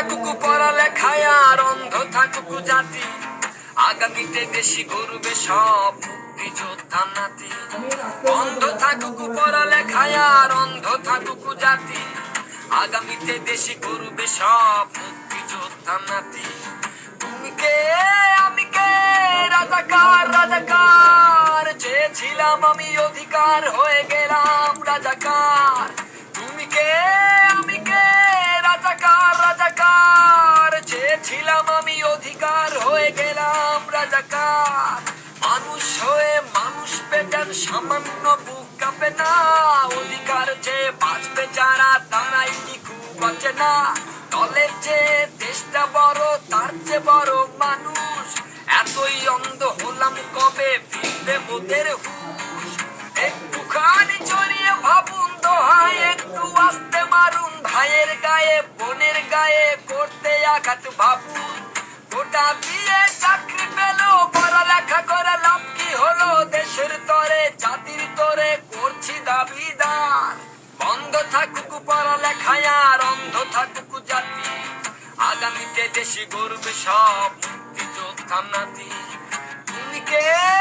থাকুক পড়ালেখায় আর অন্ধ থাকুক জাতি। আগামীতে দেশি গরুবে সব মুক্তিযোদ্ধা নাতি। অন্ধ থাকুক পড়ালেখায় আর অন্ধ থাকুক জাতি। আগামীতে দেশি গরুবে সব মুক্তিযোদ্ধা নাতি। তুমি কে? আমি কে? রাজাকার রাজাকার। চেয়েছিলাম আমি অধিকার হয়ে গেলাম রাজাকার। চেয়েছিলাম আমি অধিকার হয়ে গেলাম রাজাকার। মানুষ হয়ে মানুষ পেতেন, সামান্য বুক কাঁপে না। অধিকার যে বাঁচবে যারা, তারাই কি খুব বাঁচে না। দলের যে দেশটা বড়, তার চেয়ে বড় মানুষ। এতই অন্ধ হলাম কবে? ফিরবে মোদের হুশ। একটুখানি জড়িয়ে মারুন গায়ে, বোনের গায়ে করতে আঘাত ভাবুন গোটা দিয়ে চাকরি পেল, পড়ালেখা করে লাভ কি হলো? দেশের তরে, জাতির তরে করছি দাবিদার। বন্ধ থাকুক পড়ালেখায় আর অন্ধ থাকুক জাতি। আগামীতে দেশি গর্বে সব মুক্তিযোদ্ধা নাতি। তুমি কে?